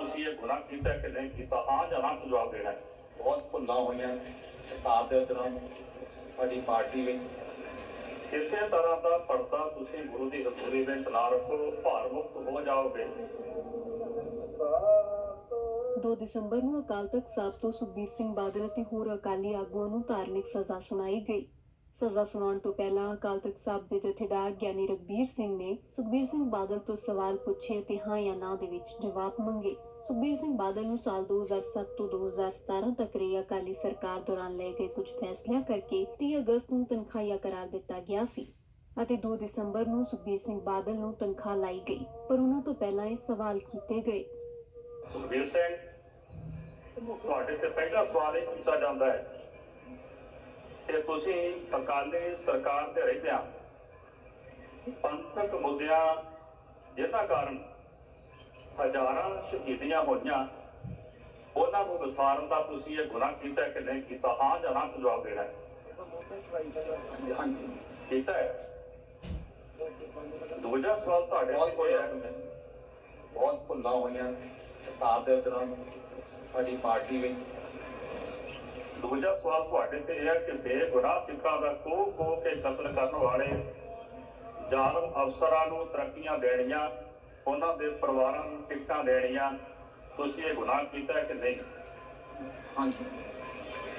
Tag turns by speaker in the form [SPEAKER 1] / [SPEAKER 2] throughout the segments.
[SPEAKER 1] ਤੁਸੀਂ ਇਹ ਗੁਨਾਹ ਕੀਤਾ ਕਿ ਨਹੀਂ ਕੀਤਾ, ਹਾਂ ਜਾਂ ਨਾ ਜਵਾਬ ਦੇਣਾ।
[SPEAKER 2] ਬਹੁਤ ਭੁੱਲਾਂ ਹੋਈਆਂ ਸਰਕਾਰ ਦੇ ਦੌਰਾਨ ਸਾਡੀ ਪਾਰਟੀ ਵਿੱਚ।
[SPEAKER 1] ਇਸੇ ਤਰ੍ਹਾਂ ਦਾ ਪਰਦਾ ਤੁਸੀਂ ਗੁਰੂ ਦੀ ਹਜ਼ੂਰੀ ਵਿੱਚ ਨਾ ਰੱਖੋ, ਭਾਰ ਮੁਕਤ ਹੋ ਜਾਓਗੇ।
[SPEAKER 3] 2 ਦਸੰਬਰ ਨੂੰ ਅਕਾਲ ਤਖਤ ਸਾਹਿਬ ਤੋਂ ਸੁਖਬੀਰ ਸਿੰਘ ਬਾਦਲ ਅਤੇ ਹੋਰ ਅਕਾਲੀ ਆਗੂਆਂ ਨੂੰ ਧਾਰਮਿਕ ਸਜ਼ਾ ਸੁਣਾਈ ਗਈ। ਸਜ਼ਾ ਸੁਣਾਉਣ ਤੋਂ ਪਹਿਲਾਂ ਅਕਾਲ ਤਖਤ ਸਾਹਿਬ ਦੇ ਜਥੇਦਾਰ ਗਿਆਨੀ ਰਗਬੀਰ ਸਿੰਘ ਨੇ ਸੁਖਬੀਰ ਸਿੰਘ ਬਾਦਲ ਤੋਂ ਸਵਾਲ ਪੁੱਛੇ ਅਤੇ ਹਾਂ ਜਾਂ ਨਾ ਦੇ ਵਿੱਚ ਜਵਾਬ ਮੰਗੇ। ਸੁਖਬੀਰ ਸਿੰਘ ਬਾਦਲ ਨੂੰ ਸਾਲ 2007 ਤੋਂ 2017 ਤੱਕ ਰਹੀ ਅਕਾਲੀ ਸਰਕਾਰ ਦੌਰਾਨ ਲਏ ਗਏ ਕੁਝ ਫੈਸਲਿਆਂ ਕਰਕੇ 30 ਅਗਸਤ ਨੂੰ ਤਨਖਾਹੀਆ ਕਰਾਰ ਦਿੱਤਾ ਗਿਆ ਸੀ ਅਤੇ 2 ਦਸੰਬਰ ਨੂੰ ਸੁਖਬੀਰ ਸਿੰਘ ਬਾਦਲ ਨੂੰ ਤਨਖਾਹ ਲਾਈ ਗਈ, ਪਰ ਉਹਨਾਂ ਤੋਂ ਪਹਿਲਾਂ ਇਹ ਸਵਾਲ ਕੀਤੇ ਗਏ।
[SPEAKER 1] ਸੁਖਬੀਰ ਸਿੰਘ, ਤੁਹਾਡੇ ਤੇ ਪਹਿਲਾ ਸਵਾਲ ਇਹ ਕੀਤਾ ਜਾਂਦਾ ਹੈ ਕਿ ਤੁਸੀਂ ਅਕਾਲੀ ਸਰਕਾਰ ਦੇ ਰਹਿੰਦਿਆਂ ਪੰਥਕ ਮੁੱਦਿਆਂ ਜਿਹਨਾਂ ਕਾਰਨ ਹਜ਼ਾਰਾਂ ਸ਼ਹੀਦੀਆਂ ਹੋਈਆਂ, ਉਹਨਾਂ ਨੂੰ ਵਿਸਾਰਨ ਦਾ ਤੁਸੀਂ ਇਹ ਗੁਨਾਹ ਕੀਤਾ ਕਿ ਨਹੀਂ ਕੀਤਾ? ਹਾਂ ਜਾਂ ਨਾ ਜਵਾਬ ਦੇਣਾ ਹੈ? ਕੀਤਾ ਹੈ। ਦੂਜਾ ਸਵਾਲ ਤੁਹਾਡੇ
[SPEAKER 2] ਬਹੁਤ
[SPEAKER 1] ਕੋਲ ਹੈ?
[SPEAKER 2] ਹੋਈਆਂ ਬਹੁਤ ਭੁੱਲਾਂ ਹੋਈਆਂ। ਸਰਕਾਰ ਦੇ ਦੌਰਾਨ ਸਾਡੀ ਪਾਰਟੀ ਵਿੱਚ
[SPEAKER 1] ਦੂਜਾ ਸਵਾਲ ਤੁਹਾਡੇ ਤੇ ਇਹ ਹੈ ਕਿ ਬੇਗੁਨਾਹ ਸਿੱਖਾਂ ਦਾ ਕੋ ਕੋ ਕੇ ਕਤਲ ਕਰਨ ਵਾਲੇ ਜ਼ਾਲਮ ਅਫਸਰਾਂ ਨੂੰ ਤਰੱਕੀਆਂ ਦੇਣੀਆਂ ਉਹਨਾਂ ਦੇ ਪਰਿਵਾਰਾਂ ਨੂੰ ਟਿਕਟਾਂ ਦੇਣੀਆਂ ਤੁਸੀਂ ਇਹ ਗੁਨਾਹ ਕੀਤਾ ਹੈ ਕਿ ਨਹੀਂ?
[SPEAKER 2] ਹਾਂਜੀ।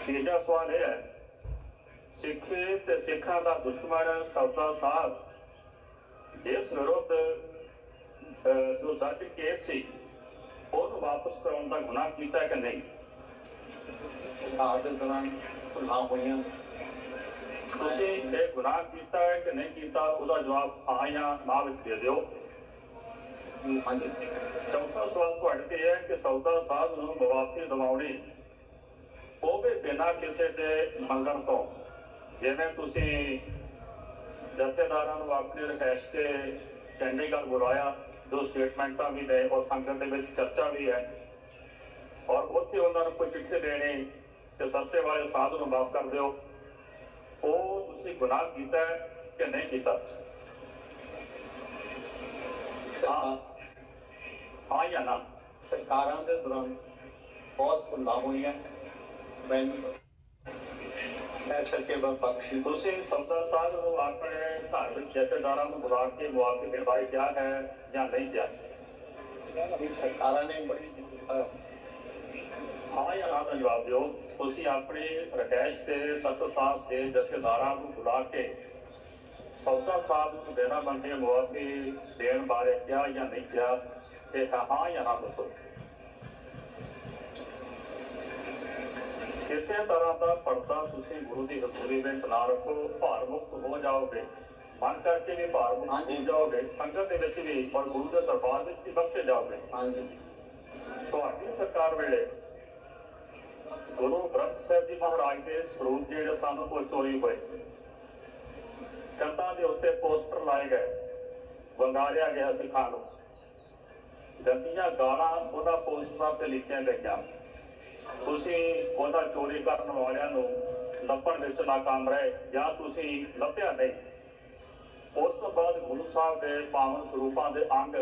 [SPEAKER 1] ਤੀਜਾ ਸਵਾਲ ਇਹ ਹੈ ਸਿੱਖੇ ਤੇ ਸਿੱਖਾਂ ਦਾ ਦੁਸ਼ਮਣ ਸੌਦਾ ਸਾਹਿਬ ਜਿਸ ਵਿਰੁੱਧ ਜੋ ਦਰਜ ਕੇਸ ਸੀ ਉਹਨੂੰ ਵਾਪਸ ਕਰਾਉਣ ਦਾ ਗੁਨਾਹ ਕੀਤਾ ਹੈ ਕਿ ਨਹੀਂ?
[SPEAKER 2] ਸਰਕਾਰ ਦੇ ਦੌਰਾਨ ਭੁੱਲਾਂ ਹੋਈਆਂ।
[SPEAKER 1] ਤੁਸੀਂ ਇਹ ਗੁਨਾਹ ਕੀਤਾ ਹੈ ਕਿ ਨਹੀਂ ਕੀਤਾ ਉਹਦਾ ਜਵਾਬ ਹਾਂ ਜਾਂ ਨਾ ਵਿੱਚ ਦੇ ਦਿਓ।
[SPEAKER 2] ਹਾਂਜੀ।
[SPEAKER 1] ਚੌਥਾ ਸਵਾਲ ਤੁਹਾਡੇ ਤੇ ਹੈ ਕਿ ਸੌਦਾ ਸਾਹਿਬ ਨੂੰ ਮੁਆਫੀ ਦਿਵਾਉਣੀ ਉਹ ਵੀ ਬਿਨਾਂ ਕਿਸੇ ਦੇ ਮੰਗਣ ਤੋਂ। ਜਿਵੇਂ ਤੁਸੀਂ ਜਥੇਦਾਰਾਂ ਨੂੰ ਆਪਣੀ ਰਿਹਾਇਸ਼ ਤੇ ਚੰਡੀਗੜ੍ਹ ਬੁਲਾਇਆ ਦੋ ਸਟੇਟਮੈਂਟਾਂ ਵੀ ਦੇ ਔਰ ਸੰਗਤ ਦੇ ਵਿੱਚ ਚਰਚਾ ਵੀ ਹੈ। ਔਰ ਉੱਥੇ ਉਹਨਾਂ ਨੂੰ ਕੋਈ ਚਿੱਠੀ ਦੇਣੀ ਕਿ ਸਰਸੇ ਵਾਲੇ ਸਾਧ ਨੂੰ ਮਾਫ ਕਰ ਦਿਓ। ਉਹ ਤੁਸੀਂ ਗੁਨਾਹ ਕੀਤਾ ਹੈ ਕਿ ਨਹੀਂ ਕੀਤਾ?
[SPEAKER 2] ਸਰਕਾਰ
[SPEAKER 1] ਹਾਂ। ਜਾਂ ਨਾ?
[SPEAKER 2] ਸਰਕਾਰਾਂ ਦੇ ਦੌਰਾਨ ਬਹੁਤ ਭੁੱਲਾਂ ਹੋਈਆਂ। ਮੈਂ ਮੈਂ ਸੱਚੇ ਬਖਸ਼ੀ
[SPEAKER 1] ਤੁਸੀਂ ਸੌਦਾ ਸਾਹਿਬ ਨੂੰ ਆਪਣੇ ਧਾਰਮਿਕ ਜਥੇਦਾਰਾਂ ਨੂੰ ਬੁਲਾ ਕੇ ਮੁਆਫੀ ਦਿਵਾਈ ਗਿਆ ਹੈ ਜਾਂ ਨਹੀਂ ਗਿਆ?
[SPEAKER 2] ਇਹ ਸਰਕਾਰਾਂ ਨੇ ਬੜੀ ਅਹ,
[SPEAKER 1] ਹਾਂ ਜਾਂ ਨਾ ਦਾ ਜਵਾਬ ਦਿਓ। ਤੁਸੀਂ ਆਪਣੀ ਰਕੈਸ਼ ਤੇ ਤਖਤ ਸਾਹਿਬ ਦੇ ਜਥੇਦਾਰਾਂ ਨੂੰ ਬੁਲਾ ਕੇ ਸੌਦਾ ਸਾਹਿਬ ਨੂੰ ਦੇਣਾ ਮੰਗੇ ਮੁਆਫੀ ਦੇਣ ਬਾਰੇ ਕਿਹਾ ਜਾਂ ਨਹੀਂ ਕਿਹਾ ਤੇ ਹਾਂ ਜਾਂ ਨਾ ਦੱਸੋ। ਕਿਸੇ ਤਰ੍ਹਾਂ ਦਾ ਪਰਦਾ ਤੁਸੀਂ ਗੁਰੂ ਦੀ ਹਜ਼ੂਰੀ ਵਿੱਚ ਨਾ ਰੱਖੋ ਭਾਰ ਮੁਕਤ ਹੋ ਜਾਓਗੇ। ਮਨ ਕਰਕੇ ਵੀ ਭਾਰ ਮੁਕਤ ਹੋ। ਜਾਓਗੇ। ਸੰਗਤ ਦੇ ਵਿੱਚ ਵੀ ਔਰ ਗੁਰੂ ਦੇ ਦਰਬਾਰ ਵਿੱਚ ਵੀ ਬਖਸ਼ੇ ਜਾਓਗੇ।
[SPEAKER 2] ਹਾਂਜੀ।
[SPEAKER 1] ਤੁਹਾਡੀ ਸਰਕਾਰ ਵੇਲੇ ਗੁਰੂ ਗ੍ਰੰਥ ਸਾਹਿਬ ਜੀ ਮਹਾਰਾਜ ਦੇ ਸਰੂਪ ਜਿਹੜੇ ਸਾਨੂੰ ਉਹ ਚੋਰੀ ਹੋਏ। ਕੰਧਾਂ ਦੇ ਉੱਤੇ ਪੋਸਟਰ ਲਾਏ ਗਏ, ਵੰਗਾਰਿਆ ਗਿਆ ਸਿੱਖਾਂ ਨੂੰ। ਗੰਦੀਆਂ ਗਾਲਾਂ ਉਹਨਾਂ ਪੋਸਟਰਾਂ ਤੇ ਲਿਖੀਆਂ ਗਈਆਂ। ਤੁਸੀਂ ਉਹਨਾਂ ਚੋਰੀ ਕਰਨ ਵਾਲਿਆਂ ਨੂੰ ਲੱਭਣ ਵਿੱਚ ਨਾਕਾਮ ਰਹੇ ਜਾਂ ਤੁਸੀਂ ਲੱਭਿਆ ਨਹੀਂ। ਉਸ ਤੋਂ ਬਾਅਦ ਗੁਰੂ ਸਾਹਿਬ ਦੇ ਪਾਵਨ ਸਰੂਪਾਂ ਦੇ ਅੰਗ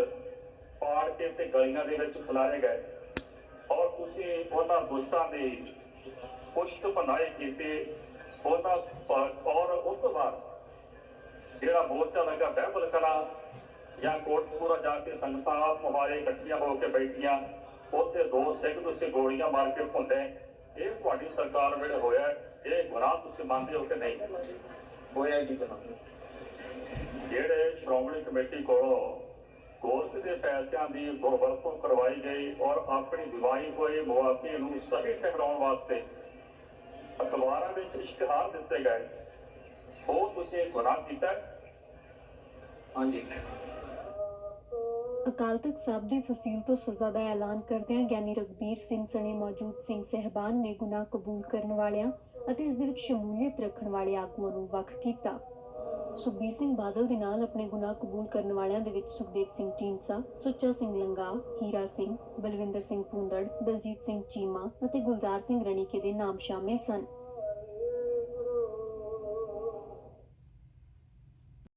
[SPEAKER 1] ਪਾੜ ਕੇ ਤੇ ਗਲੀਆਂ ਦੇ ਵਿੱਚ ਖਿਲਾਰੇ ਗਏ। ਔਰ ਤੁਸੀਂ ਉਹਨਾਂ ਦੁਸ਼ਟਾਂ ਦੀ ਪੁਸ਼ਤ ਭਨਾਈ ਕੀਤੀ। ਉਹਨਾਂ ਔਰ ਉਸ ਤੋਂ ਬਾਅਦ ਜਿਹੜਾ ਮੋਰਚਾ ਲੱਗਾ ਬਹਿਬਲ ਕਲਾ ਜਾਂ ਕੋਟਪੂਰਾ ਜਾ ਕੇ ਸੰਗਤਾਂ ਮੁਹਾਰੇ ਇਕੱਠੀਆਂ ਹੋ ਕੇ ਬੈਠੀਆਂ ਉੱਥੇ ਦੋ ਸਿੰਘ ਤੁਸੀਂ ਗੋਲੀਆਂ ਮਾਰ ਕੇ ਭੁੰਦੇ ਇਹ ਤੁਹਾਡੀ ਸਰਕਾਰ ਵੇਲੇ ਹੋਇਆ। ਇਹ ਗੁਨਾਹ ਤੁਸੀਂ ਮੰਨਦੇ ਹੋ ਕਿ ਨਹੀਂ?
[SPEAKER 2] ਹੋਇਆ ਜੀ ਬਣਾ
[SPEAKER 1] ਜਿਹੜੇ ਸ਼੍ਰੋਮਣੀ ਕਮੇਟੀ ਕੋਲੋਂ ਕੋਰਟ ਦੇ ਪੈਸਿਆਂ ਦੀ ਵਰਤੋਂ ਕਰਵਾਈ ਗਈ ਔਰ ਆਪਣੀ ਦਿਵਾਈ ਹੋਈ ਮੁਆਫੀ ਨੂੰ ਸਹੀ ਠਹਿਰਾਉਣ ਵਾਸਤੇ ਅਖਬਾਰਾਂ ਵਿੱਚ ਇਸ਼ਤਿਹਾਰ ਦਿੱਤੇ ਗਏ। ਉਹ ਤੁਸੀਂ ਗੁਨਾਹ ਕੀਤਾ?
[SPEAKER 2] ਹਾਂਜੀ।
[SPEAKER 3] ਅਕਾਲ ਤਖਤ ਸਾਹਿਬ ਦੀ ਫਸੀਲ ਤੋਂ ਸਜ਼ਾ ਦਾ ਐਲਾਨ ਕਰਦਿਆਂ ਗਿਆਨੀ ਰਗਬੀਰ ਸਿੰਘ ਸਣੇ ਮੌਜੂਦ ਸਿੰਘ ਸਹਿਬਾਨ ਨੇ ਗੁਨਾਹ ਕਬੂਲ ਕਰਨ ਵਾਲਿਆਂ ਅਤੇ ਇਸ ਦੇ ਵਿੱਚ ਸ਼ਮੂਲੀਅਤ ਰੱਖਣ ਵਾਲੇ ਆਗੂਆਂ ਨੂੰ ਵੱਖ ਕੀਤਾ। ਸੁਖਬੀਰ ਸਿੰਘ ਬਾਦਲ ਦੇ ਨਾਲ ਆਪਣੇ ਗੁਨਾਹ ਕਬੂਲ ਕਰਨ ਵਾਲਿਆਂ ਦੇ ਵਿੱਚ ਸੁਖਦੇਵ ਸਿੰਘ ਢੀਂਡਸਾ, ਸੁੱਚਾ ਸਿੰਘ ਲੰਗਾ, ਹੀਰਾ ਸਿੰਘ, ਬਲਵਿੰਦਰ ਸਿੰਘ ਪੁੰਦੜ ਦਲਜੀਤ ਸਿੰਘ ਚੀਮਾ ਅਤੇ ਗੁਲਜ਼ਾਰ ਸਿੰਘ ਰਣੀਕੇ ਦੇ ਨਾਮ ਸ਼ਾਮਿਲ ਸਨ।